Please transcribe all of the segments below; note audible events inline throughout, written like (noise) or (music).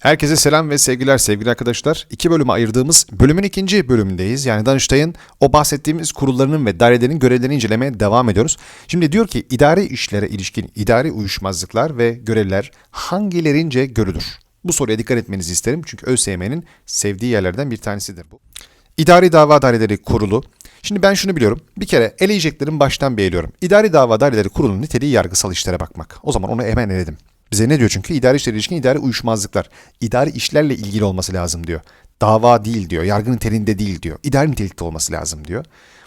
Herkese selam ve sevgiler sevgili arkadaşlar. İki bölüme ayırdığımız bölümün ikinci bölümündeyiz. Yani Danıştay'ın o bahsettiğimiz kurullarının ve dairelerin görevlerini incelemeye devam ediyoruz. Şimdi diyor ki idari işlere ilişkin idari uyuşmazlıklar ve görevler hangilerince görülür? Bu soruya dikkat etmenizi isterim çünkü ÖSYM'nin sevdiği yerlerden bir tanesidir bu. İdari Dava Daireleri Kurulu. Şimdi ben şunu biliyorum. Bir kere eleyeceklerin baştan bir eliyorum. İdari Dava Daireleri Kurulu'nun niteliği yargısal işlere bakmak. O zaman onu hemen eledim. Bize ne diyor çünkü? idari işlere ilişkin idari uyuşmazlıklar. İdari işlerle ilgili olması lazım diyor. Dava değil diyor. Yargı niteliğinde değil diyor. İdari nitelikte olması lazım diyor.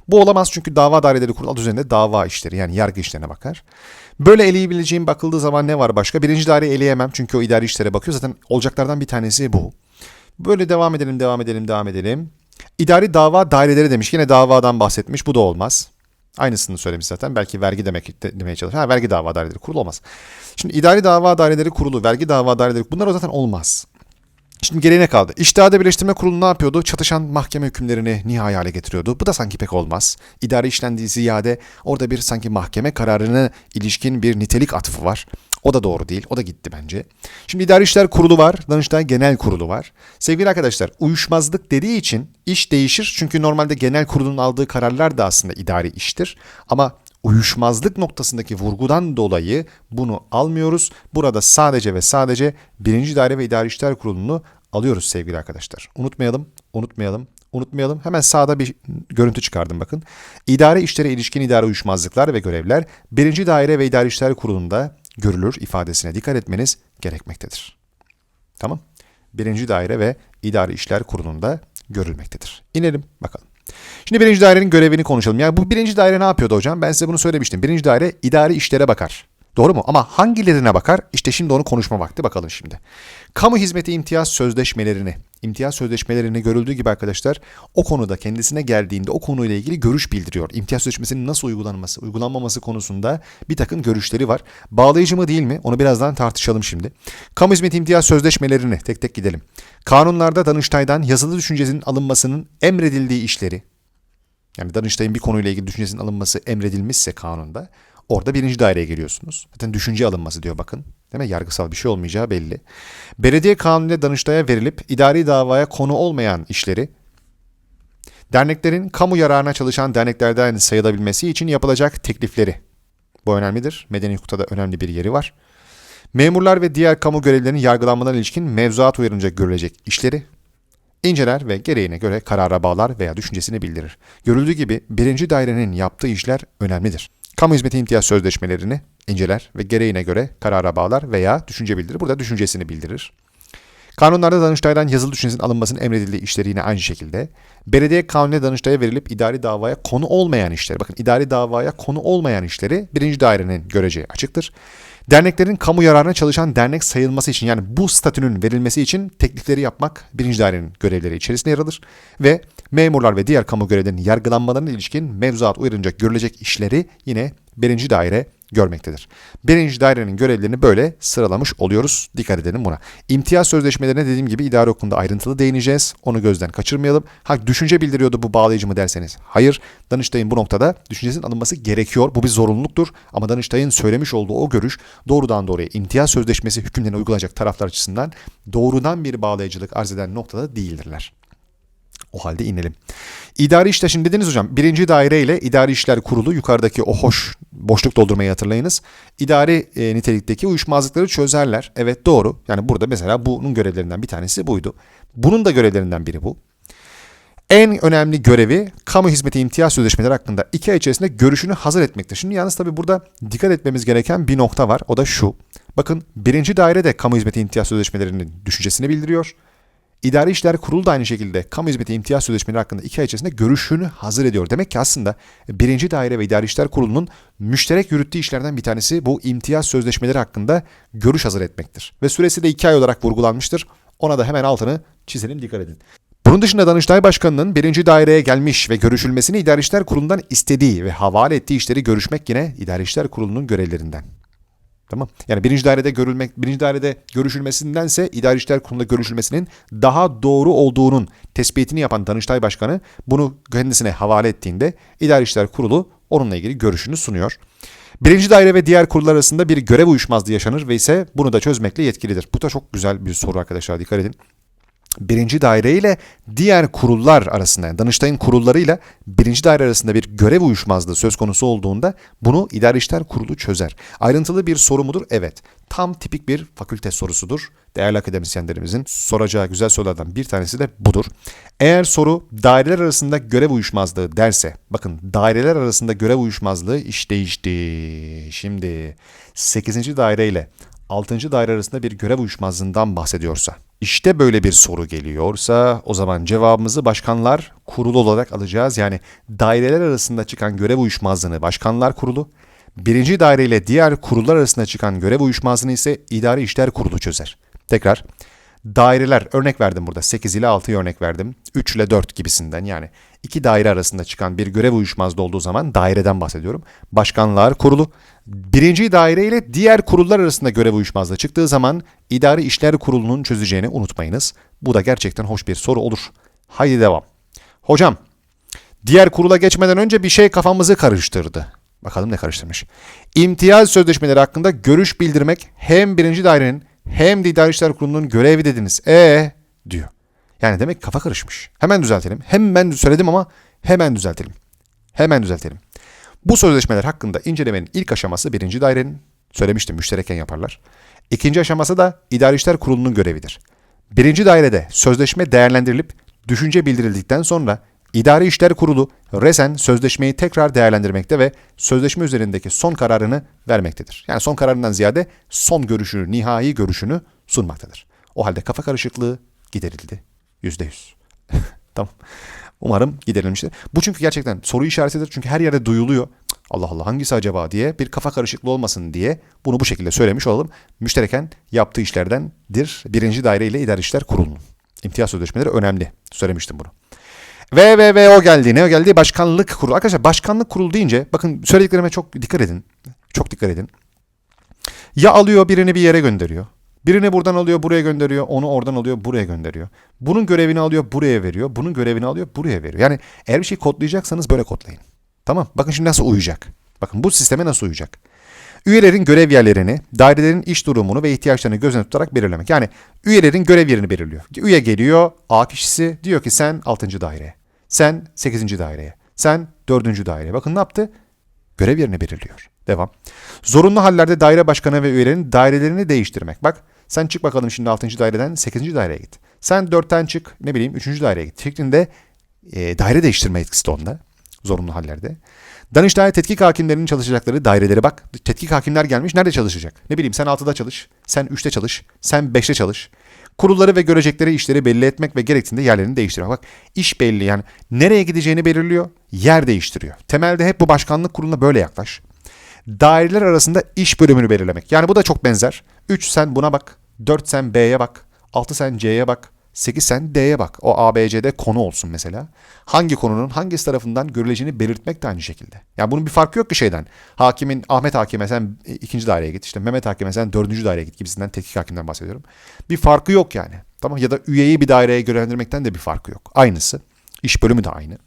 Bu olamaz çünkü dava daireleri kurulu adı üzerinde dava işleri yani yargı işlerine bakar. Böyle eleyebileceğim bakıldığı zaman ne var başka? Birinci daireyi eleyemem çünkü o idari işlere bakıyor. Zaten olacaklardan bir tanesi bu. Böyle devam edelim, devam edelim, devam edelim. İdari dava daireleri demiş. Yine davadan bahsetmiş. Bu da olmaz. Aynısını söylemiş zaten. Belki vergi demek de- demeye çalışıyor. Ha vergi dava daireleri kurulu olmaz. Şimdi idari dava daireleri kurulu, vergi dava daireleri bunlar zaten olmaz. Şimdi geriye ne kaldı? İştihada Birleştirme Kurulu ne yapıyordu? Çatışan mahkeme hükümlerini nihai hale getiriyordu. Bu da sanki pek olmaz. İdari işlendiği ziyade orada bir sanki mahkeme kararına ilişkin bir nitelik atfı var. O da doğru değil. O da gitti bence. Şimdi İdari İşler Kurulu var. Danıştay Genel Kurulu var. Sevgili arkadaşlar uyuşmazlık dediği için iş değişir. Çünkü normalde genel kurulun aldığı kararlar da aslında idari iştir. Ama uyuşmazlık noktasındaki vurgudan dolayı bunu almıyoruz. Burada sadece ve sadece birinci daire ve idari işler kurulunu alıyoruz sevgili arkadaşlar. Unutmayalım, unutmayalım, unutmayalım. Hemen sağda bir görüntü çıkardım bakın. İdare işlere ilişkin idare uyuşmazlıklar ve görevler birinci daire ve idari işler kurulunda görülür ifadesine dikkat etmeniz gerekmektedir. Tamam. Birinci daire ve idari işler kurulunda görülmektedir. İnelim bakalım. Şimdi birinci dairenin görevini konuşalım. Yani bu birinci daire ne yapıyordu hocam? Ben size bunu söylemiştim. Birinci daire idari işlere bakar. Doğru mu? Ama hangilerine bakar? İşte şimdi onu konuşma vakti bakalım şimdi. Kamu hizmeti imtiyaz sözleşmelerini, imtiyaz sözleşmelerini görüldüğü gibi arkadaşlar o konuda kendisine geldiğinde o konuyla ilgili görüş bildiriyor. İmtiyaz sözleşmesinin nasıl uygulanması, uygulanmaması konusunda bir takım görüşleri var. Bağlayıcı mı değil mi? Onu birazdan tartışalım şimdi. Kamu hizmeti imtiyaz sözleşmelerini tek tek gidelim. Kanunlarda Danıştay'dan yazılı düşüncesinin alınmasının emredildiği işleri, yani Danıştay'ın bir konuyla ilgili düşüncesinin alınması emredilmişse kanunda orada birinci daireye geliyorsunuz. Zaten düşünce alınması diyor bakın. Değil mi? Yargısal bir şey olmayacağı belli. Belediye kanunuyla Danıştay'a verilip idari davaya konu olmayan işleri derneklerin kamu yararına çalışan derneklerden sayılabilmesi için yapılacak teklifleri. Bu önemlidir. Medeni hukukta da önemli bir yeri var. Memurlar ve diğer kamu görevlilerinin yargılanmalarına ilişkin mevzuat uyarınca görülecek işleri İnceler ve gereğine göre karara bağlar veya düşüncesini bildirir. Görüldüğü gibi birinci dairenin yaptığı işler önemlidir. Kamu hizmeti imtiyaz sözleşmelerini inceler ve gereğine göre karara bağlar veya düşünce bildirir. Burada düşüncesini bildirir. Kanunlarda Danıştay'dan yazılı düşüncesinin alınmasının emredildiği işleri yine aynı şekilde. Belediye kanunuyla Danıştay'a verilip idari davaya konu olmayan işleri, bakın idari davaya konu olmayan işleri birinci dairenin göreceği açıktır. Derneklerin kamu yararına çalışan dernek sayılması için yani bu statünün verilmesi için teklifleri yapmak birinci dairenin görevleri içerisinde yer alır. Ve memurlar ve diğer kamu görevlerinin yargılanmalarına ilişkin mevzuat uyarınca görülecek işleri yine birinci daire görmektedir. Birinci dairenin görevlerini böyle sıralamış oluyoruz. Dikkat edelim buna. İmtiyaz sözleşmelerine dediğim gibi idare okulunda ayrıntılı değineceğiz. Onu gözden kaçırmayalım. Ha düşünce bildiriyordu bu bağlayıcı mı derseniz. Hayır. Danıştay'ın bu noktada düşüncesinin alınması gerekiyor. Bu bir zorunluluktur. Ama Danıştay'ın söylemiş olduğu o görüş doğrudan doğruya imtiyaz sözleşmesi hükümlerini uygulayacak taraflar açısından doğrudan bir bağlayıcılık arz eden noktada değildirler. O halde inelim. İdari işler şimdi dediniz hocam birinci daire ile idari işler kurulu yukarıdaki o hoş boşluk doldurmayı hatırlayınız. İdari e, nitelikteki uyuşmazlıkları çözerler. Evet doğru. Yani burada mesela bunun görevlerinden bir tanesi buydu. Bunun da görevlerinden biri bu. En önemli görevi kamu hizmeti imtiyaz sözleşmeleri hakkında iki ay içerisinde görüşünü hazır etmektir. Şimdi yalnız tabii burada dikkat etmemiz gereken bir nokta var. O da şu. Bakın birinci daire de kamu hizmeti imtiyaz sözleşmelerinin düşüncesini bildiriyor. İdari İşler Kurulu da aynı şekilde kamu hizmeti imtiyaz sözleşmeleri hakkında iki ay içerisinde görüşünü hazır ediyor. Demek ki aslında birinci daire ve İdari İşler Kurulu'nun müşterek yürüttüğü işlerden bir tanesi bu imtiyaz sözleşmeleri hakkında görüş hazır etmektir. Ve süresi de iki ay olarak vurgulanmıştır. Ona da hemen altını çizelim dikkat edin. Bunun dışında Danıştay Başkanı'nın birinci daireye gelmiş ve görüşülmesini İdari İşler Kurulu'ndan istediği ve havale ettiği işleri görüşmek yine İdari İşler Kurulu'nun görevlerinden. Tamam. Yani birinci dairede görülmek, birinci dairede görüşülmesindense idari işler kurulunda görüşülmesinin daha doğru olduğunun tespitini yapan Danıştay Başkanı bunu kendisine havale ettiğinde idari işler kurulu onunla ilgili görüşünü sunuyor. Birinci daire ve diğer kurullar arasında bir görev uyuşmazlığı yaşanır ve ise bunu da çözmekle yetkilidir. Bu da çok güzel bir soru arkadaşlar dikkat edin. Birinci daire ile diğer kurullar arasında yani Danıştay'ın kurullarıyla birinci daire arasında bir görev uyuşmazlığı söz konusu olduğunda bunu İdari İşler Kurulu çözer. Ayrıntılı bir soru mudur? Evet. Tam tipik bir fakülte sorusudur. Değerli akademisyenlerimizin soracağı güzel sorulardan bir tanesi de budur. Eğer soru daireler arasında görev uyuşmazlığı derse, bakın daireler arasında görev uyuşmazlığı iş değişti. Şimdi 8. daire ile 6. daire arasında bir görev uyuşmazlığından bahsediyorsa, işte böyle bir soru geliyorsa o zaman cevabımızı başkanlar kurulu olarak alacağız. Yani daireler arasında çıkan görev uyuşmazlığını başkanlar kurulu, birinci daire ile diğer kurullar arasında çıkan görev uyuşmazlığını ise idari işler kurulu çözer. Tekrar daireler örnek verdim burada 8 ile 6'yı örnek verdim. 3 ile 4 gibisinden yani iki daire arasında çıkan bir görev uyuşmazlığı olduğu zaman daireden bahsediyorum. Başkanlar kurulu birinci daire ile diğer kurullar arasında görev uyuşmazlığı çıktığı zaman idari işler kurulunun çözeceğini unutmayınız. Bu da gerçekten hoş bir soru olur. Haydi devam. Hocam diğer kurula geçmeden önce bir şey kafamızı karıştırdı. Bakalım ne karıştırmış. İmtiyaz sözleşmeleri hakkında görüş bildirmek hem birinci dairenin hem de İdari İşler Kurulu'nun görevi dediniz. E diyor. Yani demek kafa karışmış. Hemen düzeltelim. Hemen söyledim ama hemen düzeltelim. Hemen düzeltelim. Bu sözleşmeler hakkında incelemenin ilk aşaması birinci dairenin, söylemiştim müştereken yaparlar. İkinci aşaması da İdari İşler Kurulu'nun görevidir. Birinci dairede sözleşme değerlendirilip düşünce bildirildikten sonra İdari İşler Kurulu resen sözleşmeyi tekrar değerlendirmekte ve sözleşme üzerindeki son kararını vermektedir. Yani son kararından ziyade son görüşünü, nihai görüşünü sunmaktadır. O halde kafa karışıklığı giderildi. Yüzde yüz. (laughs) tamam. Umarım giderilmiştir. Bu çünkü gerçekten soru işaretidir. Çünkü her yerde duyuluyor. Allah Allah hangisi acaba diye bir kafa karışıklığı olmasın diye bunu bu şekilde söylemiş olalım. Müştereken yaptığı işlerdendir. Birinci daire ile idari işler kurulunun. İmtiyaz sözleşmeleri önemli. Söylemiştim bunu. Ve ve ve o geldi. Ne o geldi? Başkanlık kurulu. Arkadaşlar başkanlık kurulu deyince bakın söylediklerime çok dikkat edin. Çok dikkat edin. Ya alıyor birini bir yere gönderiyor. Birini buradan alıyor buraya gönderiyor. Onu oradan alıyor buraya gönderiyor. Bunun görevini alıyor buraya veriyor. Bunun görevini alıyor buraya veriyor. Yani eğer bir şey kodlayacaksanız böyle kodlayın. Tamam. Bakın şimdi nasıl uyacak. Bakın bu sisteme nasıl uyacak. Üyelerin görev yerlerini, dairelerin iş durumunu ve ihtiyaçlarını gözüne tutarak belirlemek. Yani üyelerin görev yerini belirliyor. Üye geliyor, A kişisi diyor ki sen 6. daireye, sen 8. daireye, sen 4. daireye. Bakın ne yaptı? Görev yerini belirliyor. Devam. Zorunlu hallerde daire başkanı ve üyelerin dairelerini değiştirmek. Bak sen çık bakalım şimdi 6. daireden 8. daireye git. Sen 4'ten çık ne bileyim 3. daireye git. Şeklinde e, daire değiştirme etkisi de onda. Zorunlu hallerde. Danıştay tetkik hakimlerinin çalışacakları daireleri bak. Tetkik hakimler gelmiş. Nerede çalışacak? Ne bileyim sen 6'da çalış. Sen 3'te çalış. Sen 5'te çalış. Kurulları ve görecekleri işleri belli etmek ve gerektiğinde yerlerini değiştirmek. Bak iş belli yani nereye gideceğini belirliyor, yer değiştiriyor. Temelde hep bu başkanlık kuruluna böyle yaklaş. Daireler arasında iş bölümünü belirlemek. Yani bu da çok benzer. 3 sen buna bak, 4 sen B'ye bak, 6 sen C'ye bak, 8 sen D'ye bak. O ABC'de konu olsun mesela. Hangi konunun hangisi tarafından görüleceğini belirtmek de aynı şekilde. Yani bunun bir farkı yok ki şeyden. Hakimin Ahmet Hakim'e sen ikinci daireye git. işte Mehmet Hakim'e sen dördüncü daireye git gibisinden tetkik hakimden bahsediyorum. Bir farkı yok yani. Tamam ya da üyeyi bir daireye görevlendirmekten de bir farkı yok. Aynısı. İş bölümü de aynı.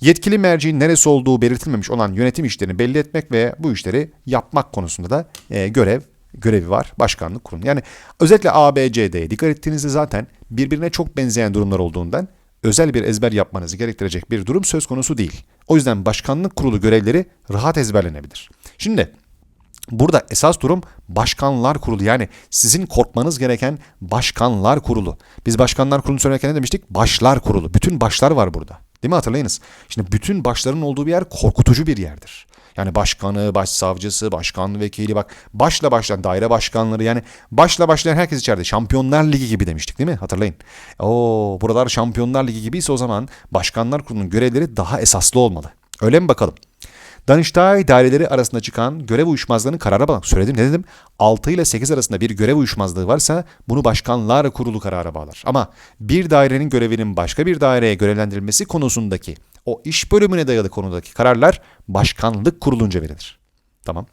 Yetkili merciğin neresi olduğu belirtilmemiş olan yönetim işlerini belli etmek ve bu işleri yapmak konusunda da e, görev görevi var başkanlık kurulu. Yani özellikle A, B, C, D'ye dikkat ettiğinizde zaten birbirine çok benzeyen durumlar olduğundan özel bir ezber yapmanızı gerektirecek bir durum söz konusu değil. O yüzden başkanlık kurulu görevleri rahat ezberlenebilir. Şimdi Burada esas durum başkanlar kurulu yani sizin korkmanız gereken başkanlar kurulu. Biz başkanlar kurulu söylerken ne demiştik? Başlar kurulu. Bütün başlar var burada. Değil mi hatırlayınız? Şimdi bütün başların olduğu bir yer korkutucu bir yerdir. Yani başkanı, başsavcısı, başkan vekili bak başla başlayan daire başkanları yani başla başlayan herkes içeride. Şampiyonlar Ligi gibi demiştik değil mi? Hatırlayın. Oo buralar Şampiyonlar Ligi gibiyse o zaman başkanlar kurulunun görevleri daha esaslı olmalı. Öyle mi bakalım? Danıştay daireleri arasında çıkan görev uyuşmazlığının karara bağlı. Söyledim ne dedim? 6 ile 8 arasında bir görev uyuşmazlığı varsa bunu başkanlar kurulu karara bağlar. Ama bir dairenin görevinin başka bir daireye görevlendirilmesi konusundaki o iş bölümüne dayalı konudaki kararlar başkanlık kurulunca verilir. Tamam.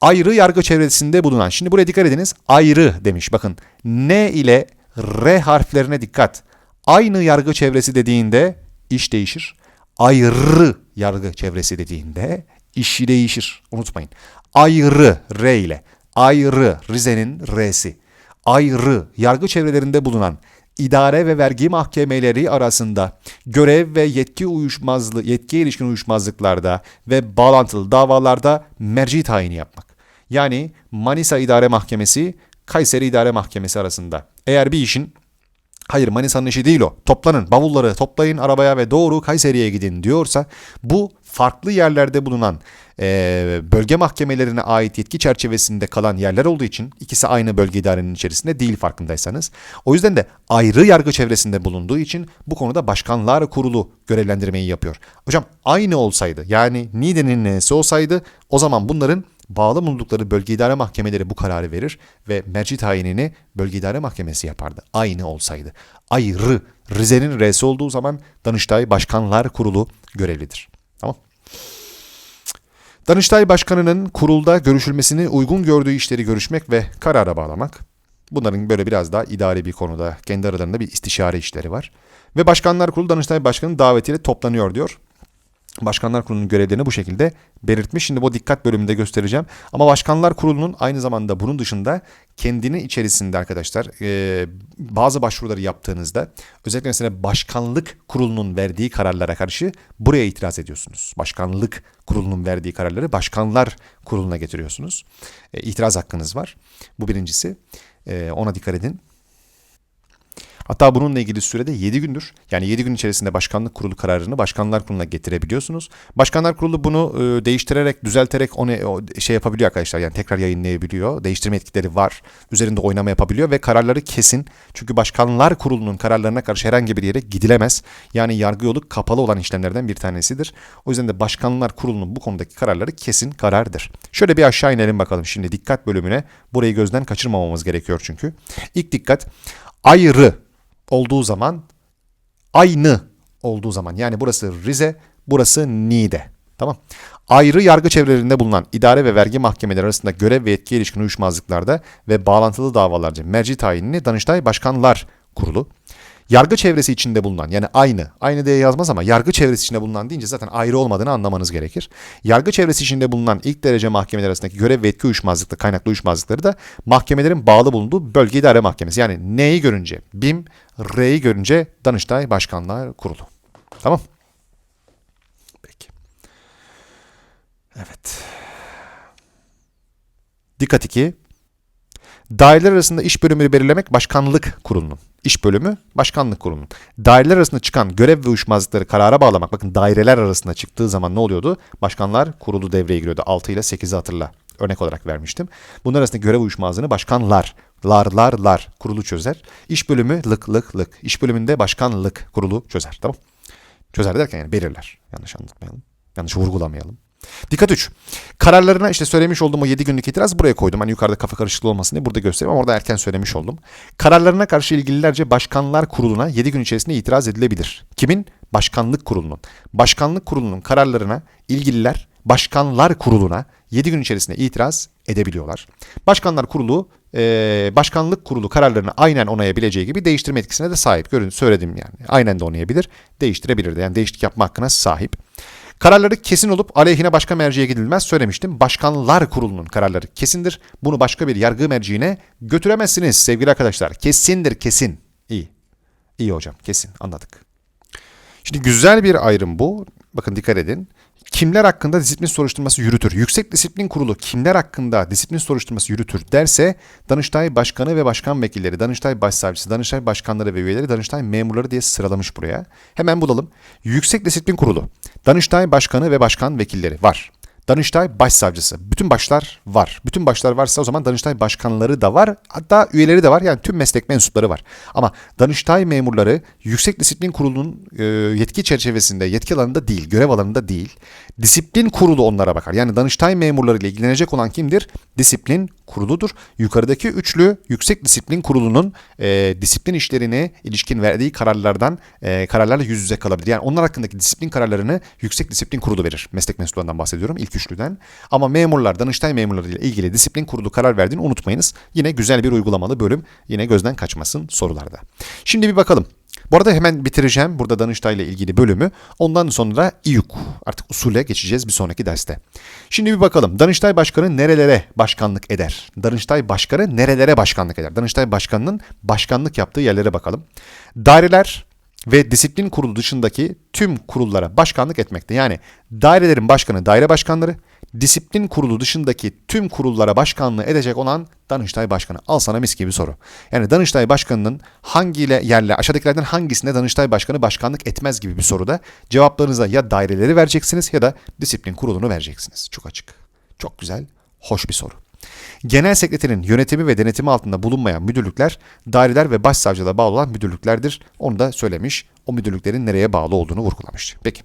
Ayrı yargı çevresinde bulunan, şimdi buraya dikkat ediniz, ayrı demiş. Bakın N ile R harflerine dikkat. Aynı yargı çevresi dediğinde iş değişir. Ayrı yargı çevresi dediğinde işi değişir. Unutmayın. Ayrı R ile. Ayrı Rize'nin R'si. Ayrı yargı çevrelerinde bulunan idare ve vergi mahkemeleri arasında görev ve yetki uyuşmazlığı, yetkiye ilişkin uyuşmazlıklarda ve bağlantılı davalarda merci tayini yapmak. Yani Manisa İdare Mahkemesi, Kayseri İdare Mahkemesi arasında. Eğer bir işin Hayır Manisa'nın işi değil o. Toplanın bavulları toplayın arabaya ve doğru Kayseri'ye gidin diyorsa bu farklı yerlerde bulunan e, bölge mahkemelerine ait yetki çerçevesinde kalan yerler olduğu için ikisi aynı bölge idarenin içerisinde değil farkındaysanız. O yüzden de ayrı yargı çevresinde bulunduğu için bu konuda başkanlar kurulu görevlendirmeyi yapıyor. Hocam aynı olsaydı yani Niğde'nin nesi olsaydı o zaman bunların bağlı bulundukları bölge idare mahkemeleri bu kararı verir ve merci tayinini bölge idare mahkemesi yapardı. Aynı olsaydı. Ayrı Rize'nin R'si olduğu zaman Danıştay Başkanlar Kurulu görevlidir. Tamam. Danıştay Başkanı'nın kurulda görüşülmesini uygun gördüğü işleri görüşmek ve karara bağlamak. Bunların böyle biraz daha idari bir konuda kendi aralarında bir istişare işleri var. Ve Başkanlar Kurulu Danıştay Başkanı'nın davetiyle toplanıyor diyor. Başkanlar Kurulu'nun görevlerini bu şekilde belirtmiş. Şimdi bu dikkat bölümünde göstereceğim. Ama Başkanlar Kurulu'nun aynı zamanda bunun dışında kendini içerisinde arkadaşlar e, bazı başvuruları yaptığınızda özellikle mesela Başkanlık Kurulu'nun verdiği kararlara karşı buraya itiraz ediyorsunuz. Başkanlık Kurulu'nun verdiği kararları Başkanlar Kurulu'na getiriyorsunuz. E, itiraz hakkınız var. Bu birincisi. E, ona dikkat edin. Hatta bununla ilgili sürede 7 gündür. Yani 7 gün içerisinde başkanlık kurulu kararını başkanlar kuruluna getirebiliyorsunuz. Başkanlar kurulu bunu e, değiştirerek, düzelterek onu şey yapabiliyor arkadaşlar. Yani tekrar yayınlayabiliyor. Değiştirme etkileri var. Üzerinde oynama yapabiliyor ve kararları kesin. Çünkü başkanlar kurulunun kararlarına karşı herhangi bir yere gidilemez. Yani yargı yolu kapalı olan işlemlerden bir tanesidir. O yüzden de başkanlar kurulunun bu konudaki kararları kesin karardır. Şöyle bir aşağı inelim bakalım şimdi dikkat bölümüne. Burayı gözden kaçırmamamız gerekiyor çünkü. İlk dikkat ayrı olduğu zaman aynı olduğu zaman yani burası Rize, burası Niğde. Tamam. Ayrı yargı çevrelerinde bulunan idare ve vergi mahkemeleri arasında görev ve yetki ilişkin uyuşmazlıklarda ve bağlantılı davalarca merci tayinini Danıştay Başkanlar Kurulu yargı çevresi içinde bulunan yani aynı, aynı diye yazmaz ama yargı çevresi içinde bulunan deyince zaten ayrı olmadığını anlamanız gerekir. Yargı çevresi içinde bulunan ilk derece mahkemeler arasındaki görev ve yetki uyuşmazlıklı, kaynaklı uyuşmazlıkları da mahkemelerin bağlı bulunduğu bölge idare mahkemesi. Yani neyi görünce? BİM, R'yi görünce Danıştay Başkanlar Kurulu. Tamam. Peki. Evet. Dikkat 2. Daireler arasında iş bölümü belirlemek başkanlık kurulunun. İş bölümü başkanlık kurulunun. Daireler arasında çıkan görev ve uyuşmazlıkları karara bağlamak. Bakın daireler arasında çıktığı zaman ne oluyordu? Başkanlar kurulu devreye giriyordu. 6 ile 8'i hatırla. Örnek olarak vermiştim. Bunlar arasında görev uyuşmazlığını başkanlar, lar, lar, lar kurulu çözer. İş bölümü lık, lık, lık. İş bölümünde başkanlık kurulu çözer. Tamam Çözer derken yani belirler. Yanlış anlatmayalım. Yanlış vurgulamayalım. Dikkat 3. Kararlarına işte söylemiş olduğum o 7 günlük itiraz buraya koydum. Hani yukarıda kafa karışıklığı olmasın diye burada göstereyim ama orada erken söylemiş oldum. Kararlarına karşı ilgililerce başkanlar kuruluna 7 gün içerisinde itiraz edilebilir. Kimin? Başkanlık kurulunun. Başkanlık kurulunun kararlarına ilgililer başkanlar kuruluna 7 gün içerisinde itiraz edebiliyorlar. Başkanlar kurulu e, başkanlık kurulu kararlarını aynen onayabileceği gibi değiştirme etkisine de sahip. Görün söyledim yani. Aynen de onayabilir, değiştirebilir de. Yani değişiklik yapma hakkına sahip. Kararları kesin olup aleyhine başka merciye gidilmez söylemiştim. Başkanlar kurulunun kararları kesindir. Bunu başka bir yargı merciğine götüremezsiniz sevgili arkadaşlar. Kesindir kesin. İyi. İyi hocam kesin anladık. Şimdi güzel bir ayrım bu. Bakın dikkat edin kimler hakkında disiplin soruşturması yürütür? Yüksek Disiplin Kurulu kimler hakkında disiplin soruşturması yürütür derse Danıştay Başkanı ve Başkan Vekilleri, Danıştay Başsavcısı, Danıştay Başkanları ve üyeleri, Danıştay memurları diye sıralamış buraya. Hemen bulalım. Yüksek Disiplin Kurulu, Danıştay Başkanı ve Başkan Vekilleri var. Danıştay Başsavcısı. Bütün başlar var. Bütün başlar varsa o zaman Danıştay başkanları da var. Hatta üyeleri de var. Yani tüm meslek mensupları var. Ama Danıştay memurları Yüksek Disiplin Kurulu'nun e, yetki çerçevesinde, yetki alanında değil, görev alanında değil. Disiplin Kurulu onlara bakar. Yani Danıştay memurları ile ilgilenecek olan kimdir? Disiplin Kuruludur. Yukarıdaki üçlü Yüksek Disiplin Kurulu'nun e, disiplin işlerine ilişkin verdiği kararlardan e, kararlarla yüz yüze kalabilir. Yani onlar hakkındaki disiplin kararlarını Yüksek Disiplin Kurulu verir. Meslek mensuplarından bahsediyorum. İlk üçlüden. Ama memurlar, Danıştay memurları ile ilgili disiplin kurulu karar verdiğini unutmayınız. Yine güzel bir uygulamalı bölüm. Yine gözden kaçmasın sorularda. Şimdi bir bakalım. Bu arada hemen bitireceğim burada Danıştay ile ilgili bölümü. Ondan sonra İYUK artık usule geçeceğiz bir sonraki derste. Şimdi bir bakalım Danıştay Başkanı nerelere başkanlık eder? Danıştay Başkanı nerelere başkanlık eder? Danıştay Başkanı'nın başkanlık yaptığı yerlere bakalım. Daireler ve disiplin kurulu dışındaki tüm kurullara başkanlık etmekte. Yani dairelerin başkanı daire başkanları, disiplin kurulu dışındaki tüm kurullara başkanlığı edecek olan Danıştay Başkanı. Al sana mis gibi soru. Yani Danıştay Başkanı'nın hangiyle yerle aşağıdakilerden hangisinde Danıştay Başkanı başkanlık etmez gibi bir soruda cevaplarınıza ya daireleri vereceksiniz ya da disiplin kurulunu vereceksiniz. Çok açık. Çok güzel. Hoş bir soru. Genel sekreterin yönetimi ve denetimi altında bulunmayan müdürlükler daireler ve başsavcılığa bağlı olan müdürlüklerdir. Onu da söylemiş. O müdürlüklerin nereye bağlı olduğunu vurgulamış. Peki.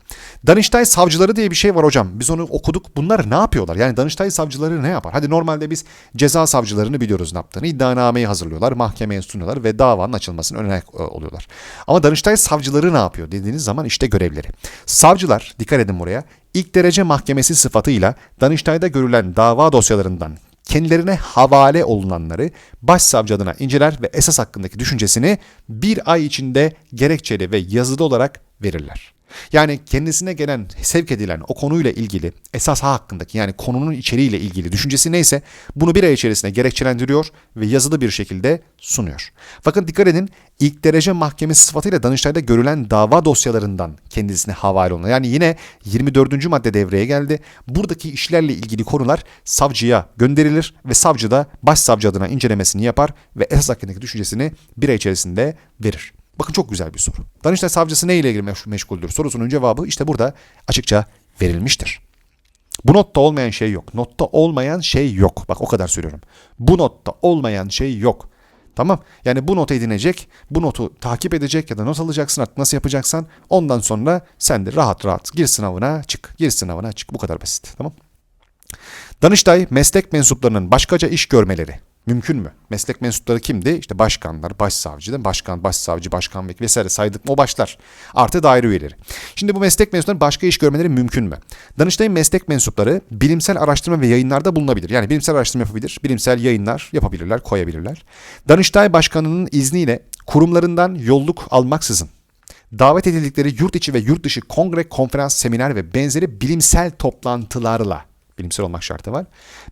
Danıştay savcıları diye bir şey var hocam. Biz onu okuduk. Bunlar ne yapıyorlar? Yani Danıştay savcıları ne yapar? Hadi normalde biz ceza savcılarını biliyoruz ne yaptığını. İddianameyi hazırlıyorlar, mahkemeye sunuyorlar ve davanın açılmasının önüne e, oluyorlar. Ama Danıştay savcıları ne yapıyor dediğiniz zaman işte görevleri. Savcılar, dikkat edin buraya, ilk derece mahkemesi sıfatıyla Danıştay'da görülen dava dosyalarından kendilerine havale olunanları başsavcı inceler ve esas hakkındaki düşüncesini bir ay içinde gerekçeli ve yazılı olarak verirler. Yani kendisine gelen, sevk edilen o konuyla ilgili esas hakkındaki yani konunun içeriğiyle ilgili düşüncesi neyse bunu bir ay içerisinde gerekçelendiriyor ve yazılı bir şekilde sunuyor. Bakın dikkat edin ilk derece mahkemesi sıfatıyla Danıştay'da görülen dava dosyalarından kendisine havale olunan. Yani yine 24. madde devreye geldi. Buradaki işlerle ilgili konular savcıya gönderilir ve savcı da başsavcı adına incelemesini yapar ve esas hakkındaki düşüncesini bir ay içerisinde verir. Bakın çok güzel bir soru. Danıştay savcısı ne ile ilgili meş- meşguldür sorusunun cevabı işte burada açıkça verilmiştir. Bu notta olmayan şey yok. Notta olmayan şey yok. Bak o kadar söylüyorum. Bu notta olmayan şey yok. Tamam. Yani bu notu edinecek, bu notu takip edecek ya da not alacaksın artık nasıl yapacaksan. Ondan sonra sen de rahat rahat gir sınavına çık. Gir sınavına çık. Bu kadar basit. Tamam. Danıştay meslek mensuplarının başkaca iş görmeleri mümkün mü? Meslek mensupları kimdi? İşte başkanlar, başsavcı, değil mi? başkan, başsavcı, başkan vekili vesaire saydık o başlar. Artı daire üyeleri. Şimdi bu meslek mensuplarının başka iş görmeleri mümkün mü? Danıştay'ın meslek mensupları bilimsel araştırma ve yayınlarda bulunabilir. Yani bilimsel araştırma yapabilir, bilimsel yayınlar yapabilirler, koyabilirler. Danıştay Başkanı'nın izniyle kurumlarından yolluk almaksızın davet edildikleri yurt içi ve yurt dışı kongre, konferans, seminer ve benzeri bilimsel toplantılarla bilimsel olmak şartı var.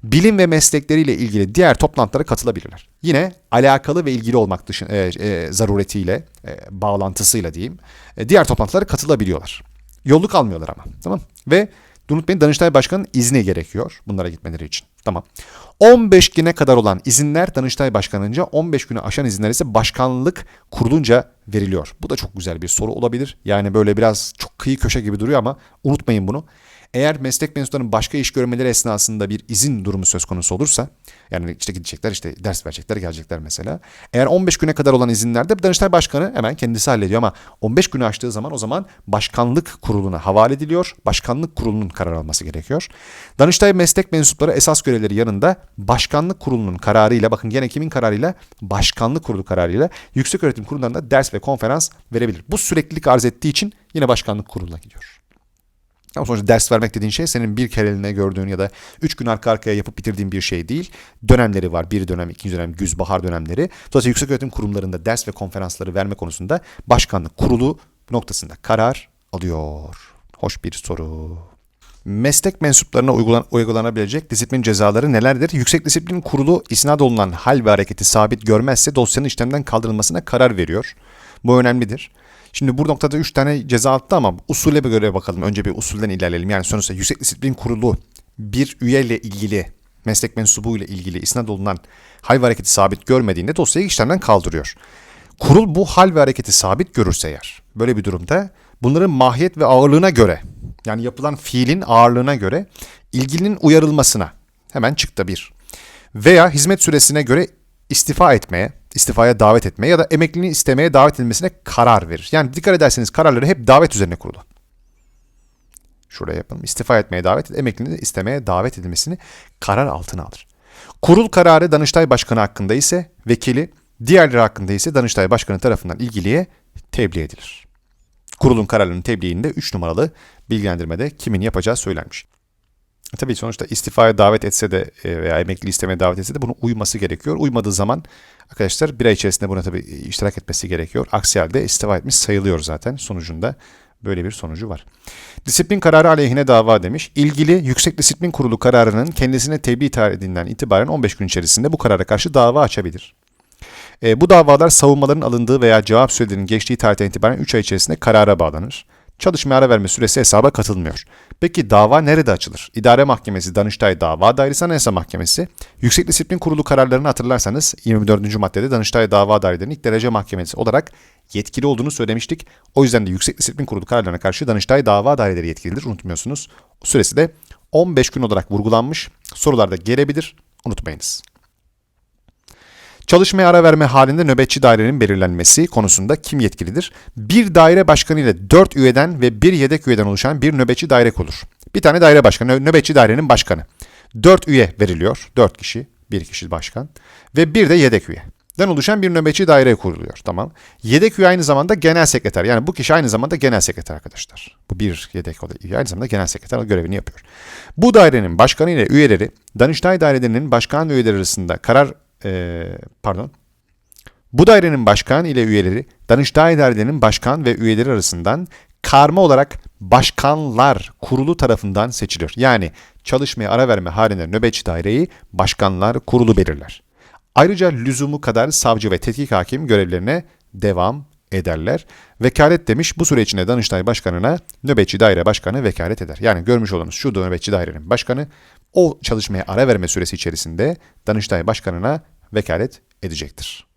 Bilim ve meslekleriyle ilgili diğer toplantılara katılabilirler. Yine alakalı ve ilgili olmak dışın, e, e, zaruretiyle, e, bağlantısıyla diyeyim, e, diğer toplantılara katılabiliyorlar. Yolluk almıyorlar ama. Tamam? Ve unutmayın Danıştay Başkanı'nın izni gerekiyor bunlara gitmeleri için. Tamam. 15 güne kadar olan izinler Danıştay Başkanı'nca 15 günü aşan izinler ise başkanlık kurulunca veriliyor. Bu da çok güzel bir soru olabilir. Yani böyle biraz çok kıyı köşe gibi duruyor ama unutmayın bunu. Eğer meslek mensuplarının başka iş görmeleri esnasında bir izin durumu söz konusu olursa yani işte gidecekler işte ders verecekler gelecekler mesela. Eğer 15 güne kadar olan izinlerde Danıştay Başkanı hemen kendisi hallediyor ama 15 günü aştığı zaman o zaman başkanlık kuruluna havale ediliyor. Başkanlık kurulunun karar alması gerekiyor. Danıştay meslek mensupları esas görevleri yanında başkanlık kurulunun kararıyla bakın gene kimin kararıyla başkanlık kurulu kararıyla yüksek öğretim kurumlarında ders ve konferans verebilir. Bu süreklilik arz ettiği için yine başkanlık kuruluna gidiyor. Ama sonuçta ders vermek dediğin şey senin bir kereliğine gördüğün ya da üç gün arka arkaya yapıp bitirdiğin bir şey değil. Dönemleri var. Bir dönem, ikinci dönem, güz, bahar dönemleri. Dolayısıyla yüksek öğretim kurumlarında ders ve konferansları verme konusunda başkanlık kurulu noktasında karar alıyor. Hoş bir soru. Meslek mensuplarına uygulan, uygulanabilecek disiplin cezaları nelerdir? Yüksek Disiplin Kurulu isnat olunan hal ve hareketi sabit görmezse dosyanın işlemden kaldırılmasına karar veriyor. Bu önemlidir. Şimdi bu noktada 3 tane ceza attı ama usule göre bakalım. Önce bir usulden ilerleyelim. Yani sonuçta Yüksek Disiplin Kurulu bir üyeyle ilgili meslek mensubu ile ilgili isnat olunan hal ve hareketi sabit görmediğinde dosyayı işlemden kaldırıyor. Kurul bu hal ve hareketi sabit görürse eğer böyle bir durumda bunların mahiyet ve ağırlığına göre yani yapılan fiilin ağırlığına göre ilgilinin uyarılmasına hemen çıktı bir. Veya hizmet süresine göre istifa etmeye, istifaya davet etmeye ya da emekliliğini istemeye davet edilmesine karar verir. Yani dikkat ederseniz kararları hep davet üzerine kurulu. Şuraya yapalım. İstifa etmeye davet, emekliliğini istemeye davet edilmesini karar altına alır. Kurul kararı Danıştay Başkanı hakkında ise vekili, diğerleri hakkında ise Danıştay Başkanı tarafından ilgiliye tebliğ edilir. Kurulun kararlarının tebliğinde 3 numaralı bilgilendirmede kimin yapacağı söylenmiş. E Tabii sonuçta istifaya davet etse de e, veya emekli istemeye davet etse de bunu uyması gerekiyor. Uymadığı zaman arkadaşlar bir ay içerisinde buna tabii iştirak etmesi gerekiyor. Aksi halde istifa etmiş sayılıyor zaten sonucunda. Böyle bir sonucu var. Disiplin kararı aleyhine dava demiş. İlgili Yüksek Disiplin Kurulu kararının kendisine tebliğ tarihinden itibaren 15 gün içerisinde bu karara karşı dava açabilir. E, bu davalar savunmaların alındığı veya cevap sürelerinin geçtiği tarihten itibaren 3 ay içerisinde karara bağlanır. Çalışmaya ara verme süresi hesaba katılmıyor. Peki dava nerede açılır? İdare Mahkemesi, Danıştay Dava Dairesi, Anayasa Mahkemesi. Yüksek Disiplin Kurulu kararlarını hatırlarsanız 24. maddede Danıştay Dava Dairelerinin ilk derece mahkemesi olarak yetkili olduğunu söylemiştik. O yüzden de Yüksek Disiplin Kurulu kararlarına karşı Danıştay Dava Daireleri yetkilidir. Unutmuyorsunuz. Süresi de 15 gün olarak vurgulanmış. Sorularda gelebilir. Unutmayınız. Çalışmaya ara verme halinde nöbetçi dairenin belirlenmesi konusunda kim yetkilidir? Bir daire başkanı ile 4 üyeden ve bir yedek üyeden oluşan bir nöbetçi daire kurulur. Bir tane daire başkanı, nö- nöbetçi dairenin başkanı. 4 üye veriliyor, 4 kişi, bir kişi başkan ve bir de yedek üye. Den oluşan bir nöbetçi daire kuruluyor. Tamam. Yedek üye aynı zamanda genel sekreter. Yani bu kişi aynı zamanda genel sekreter arkadaşlar. Bu bir yedek üye aynı zamanda genel sekreter görevini yapıyor. Bu dairenin başkanı ile üyeleri Danıştay dairelerinin başkan ve üyeleri arasında karar eee, pardon. Bu dairenin başkan ile üyeleri Danıştay dairelerinin başkan ve üyeleri arasından karma olarak başkanlar kurulu tarafından seçilir. Yani çalışmaya ara verme halinde nöbetçi daireyi başkanlar kurulu belirler. Ayrıca lüzumu kadar savcı ve tetkik hakim görevlerine devam ederler. Vekalet demiş bu süre içinde Danıştay Başkanı'na nöbetçi daire başkanı vekalet eder. Yani görmüş olduğunuz şu nöbetçi dairenin başkanı o çalışmaya ara verme süresi içerisinde Danıştay Başkanı'na vekalet edecektir.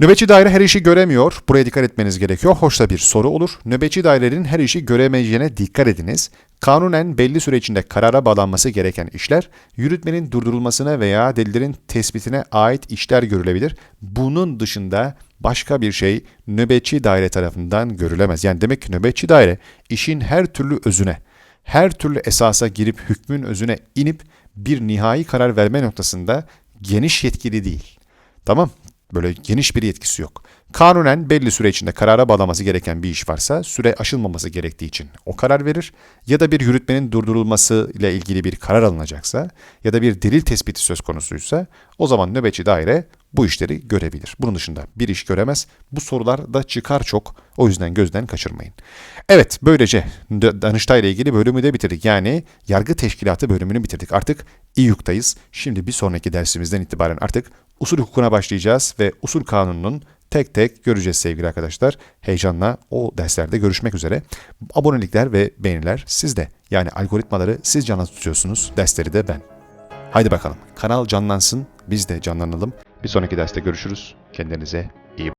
Nöbetçi daire her işi göremiyor. Buraya dikkat etmeniz gerekiyor. Hoş da bir soru olur. Nöbetçi dairenin her işi göremeyeceğine dikkat ediniz. Kanunen belli süre içinde karara bağlanması gereken işler, yürütmenin durdurulmasına veya delillerin tespitine ait işler görülebilir. Bunun dışında başka bir şey nöbetçi daire tarafından görülemez. Yani demek ki nöbetçi daire işin her türlü özüne, her türlü esasa girip hükmün özüne inip bir nihai karar verme noktasında geniş yetkili değil. Tamam Böyle geniş bir yetkisi yok. Kanunen belli süre içinde karara bağlaması gereken bir iş varsa süre aşılmaması gerektiği için o karar verir ya da bir yürütmenin durdurulması ile ilgili bir karar alınacaksa ya da bir delil tespiti söz konusuysa o zaman nöbetçi daire bu işleri görebilir. Bunun dışında bir iş göremez. Bu sorular da çıkar çok. O yüzden gözden kaçırmayın. Evet böylece Danıştay ile ilgili bölümü de bitirdik. Yani yargı teşkilatı bölümünü bitirdik. Artık İYUK'tayız. Şimdi bir sonraki dersimizden itibaren artık usul hukukuna başlayacağız ve usul kanununun tek tek göreceğiz sevgili arkadaşlar. Heyecanla o derslerde görüşmek üzere. Abonelikler ve beğeniler sizde. Yani algoritmaları siz canlı tutuyorsunuz, dersleri de ben. Haydi bakalım kanal canlansın, biz de canlanalım. Bir sonraki derste görüşürüz. Kendinize iyi bakın.